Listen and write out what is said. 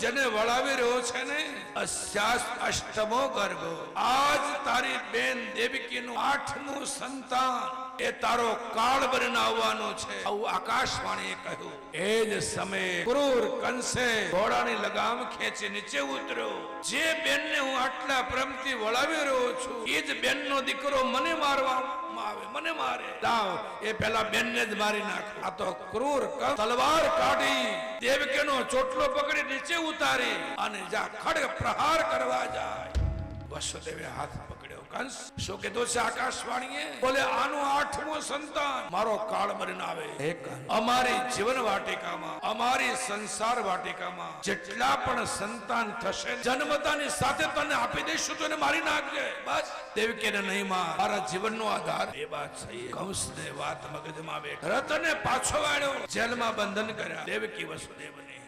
જેને વળાવી રહ્યો છે ને અષ્ટમો ગર્ભ. આજ તારી બેન દેવકીનું આઠમું સંતાન એ તારો કાળ બનાવવાનો છે. આવું આકાશવાણીએ કહ્યું. એ જ સમયે ક્રૂર કંસે ઘોડાની લગામ ખેંચી નીચે ઉતર્યો. જે બેનને હું આટલા પ્રેમથી વળાવી રહ્યો છું, એ જ બેનનો દીકરો મને મારવા મને મારે. લાવ એ પેલા બેનને જ મારી નાખ. આ તો ક્રૂર તલવાર કાઢી, દેવકીનો ચોટલો પકડી નીચે ઉતારી અને જા ખડગ પ્રહાર કરવા જાય. વસુદેવે હાથ કંસ શું કીધું છે આકાશવાણીએ? બોલે આનું આઠમું સંતાન મારો કાળ બનીને આવે. અમારી જીવન વાટિકામાં અમારી સંસાર વાટિકામાં જેટલા પણ સંતાન થશે જન્મતાની સાથે તને આપી દઈશું તો એને મારી નાખજે. બસ. દેવકીને નહીં માર. મારા જીવનનો આધાર. એ વાત કંસને વાત મગજમાં બેઠ. રતને પાછો વાળ્યો. જેલમાં બંધન કર્યા. દેવકી વસુદેવ